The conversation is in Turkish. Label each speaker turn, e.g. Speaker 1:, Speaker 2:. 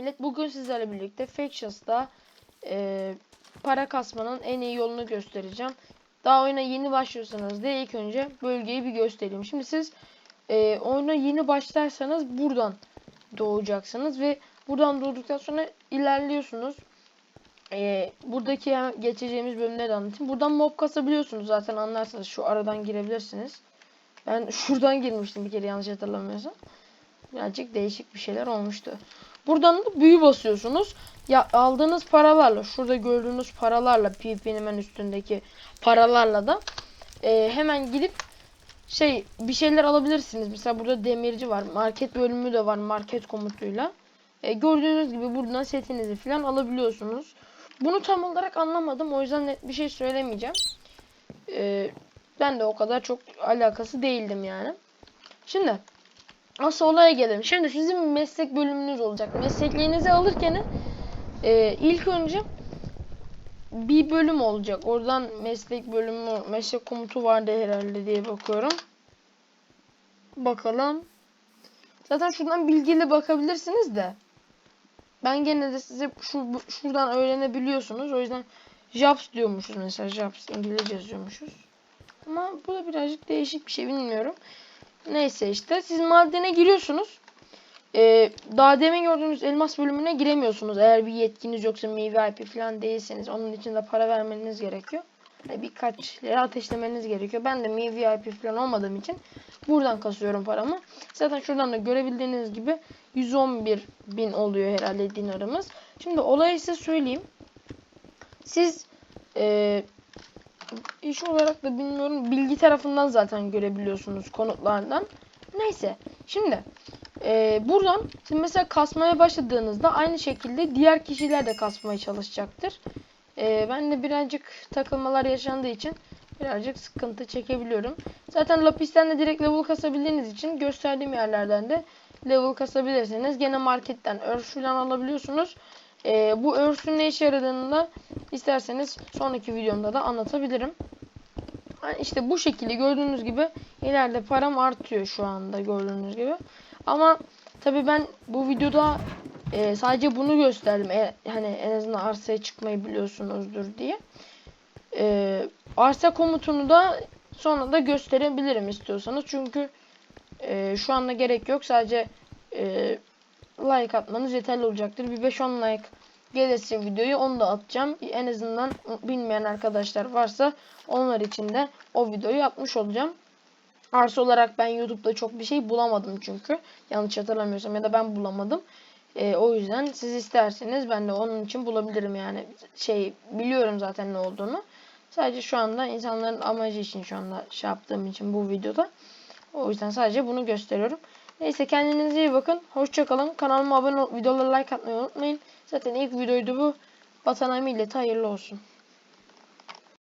Speaker 1: millet bugün sizlerle birlikte Factions'da e, para kasmanın en iyi yolunu göstereceğim. Daha oyuna yeni başlıyorsanız da ilk önce bölgeyi bir göstereyim. Şimdi siz e, oyuna yeni başlarsanız buradan doğacaksınız ve buradan doğduktan sonra ilerliyorsunuz. E, buradaki geçeceğimiz bölümleri anlatayım. Buradan mob kasabiliyorsunuz zaten anlarsınız. Şu aradan girebilirsiniz. Ben şuradan girmiştim bir kere yanlış hatırlamıyorsam. Birazcık değişik bir şeyler olmuştu. Buradan da büyü basıyorsunuz. Ya aldığınız paralarla, şurada gördüğünüz paralarla, PvP'nin üstündeki paralarla da e, hemen gidip şey bir şeyler alabilirsiniz. Mesela burada demirci var. Market bölümü de var market komutuyla. E, gördüğünüz gibi buradan setinizi falan alabiliyorsunuz. Bunu tam olarak anlamadım. O yüzden net bir şey söylemeyeceğim. E, ben de o kadar çok alakası değildim yani. Şimdi Asıl olaya gelelim. Şimdi sizin meslek bölümünüz olacak. Meslekliğinizi alırken e, ilk önce bir bölüm olacak. Oradan meslek bölümü, meslek komutu vardı herhalde diye bakıyorum. Bakalım. Zaten şuradan bilgiyle bakabilirsiniz de. Ben gene de size şu, şuradan öğrenebiliyorsunuz. O yüzden Jobs diyormuşuz mesela. Jobs İngilizce yazıyormuşuz. Ama bu da birazcık değişik bir şey bilmiyorum. Neyse işte siz madene giriyorsunuz. Ee, daha demin gördüğünüz elmas bölümüne giremiyorsunuz. Eğer bir yetkiniz yoksa VIP falan değilseniz onun için de para vermeniz gerekiyor. Yani birkaç lira ateşlemeniz gerekiyor. Ben de VIP falan olmadığım için buradan kasıyorum paramı. Zaten şuradan da görebildiğiniz gibi 111 bin oluyor herhalde dinarımız. Şimdi olayı size söyleyeyim. Siz e, iş olarak da bilmiyorum bilgi tarafından zaten görebiliyorsunuz konutlardan. Neyse şimdi e, buradan şimdi mesela kasmaya başladığınızda aynı şekilde diğer kişiler de kasmaya çalışacaktır. E, ben de birazcık takılmalar yaşandığı için birazcık sıkıntı çekebiliyorum. Zaten lapisten de direkt level kasabildiğiniz için gösterdiğim yerlerden de level kasabilirsiniz. Gene marketten örs falan alabiliyorsunuz. E, bu örsün ne işe yaradığını da isterseniz sonraki videomda da anlatabilirim. Yani işte bu şekilde gördüğünüz gibi ileride param artıyor şu anda gördüğünüz gibi. Ama tabii ben bu videoda e, sadece bunu gösterdim. E, hani en azından arsaya çıkmayı biliyorsunuzdur diye. E, arsa komutunu da sonra da gösterebilirim istiyorsanız. Çünkü e, şu anda gerek yok. Sadece e, like atmanız yeterli olacaktır. Bir 5-10 like gelirse videoyu onu da atacağım. En azından bilmeyen arkadaşlar varsa onlar için de o videoyu atmış olacağım. Arsa olarak ben YouTube'da çok bir şey bulamadım çünkü. Yanlış hatırlamıyorsam ya da ben bulamadım. E, o yüzden siz isterseniz ben de onun için bulabilirim yani. Şey biliyorum zaten ne olduğunu. Sadece şu anda insanların amacı için şu anda şey yaptığım için bu videoda. O yüzden sadece bunu gösteriyorum. Neyse kendinize iyi bakın. Hoşçakalın. Kanalıma abone olup videolara like atmayı unutmayın. Zaten ilk videoydu bu. Vatan millete hayırlı olsun.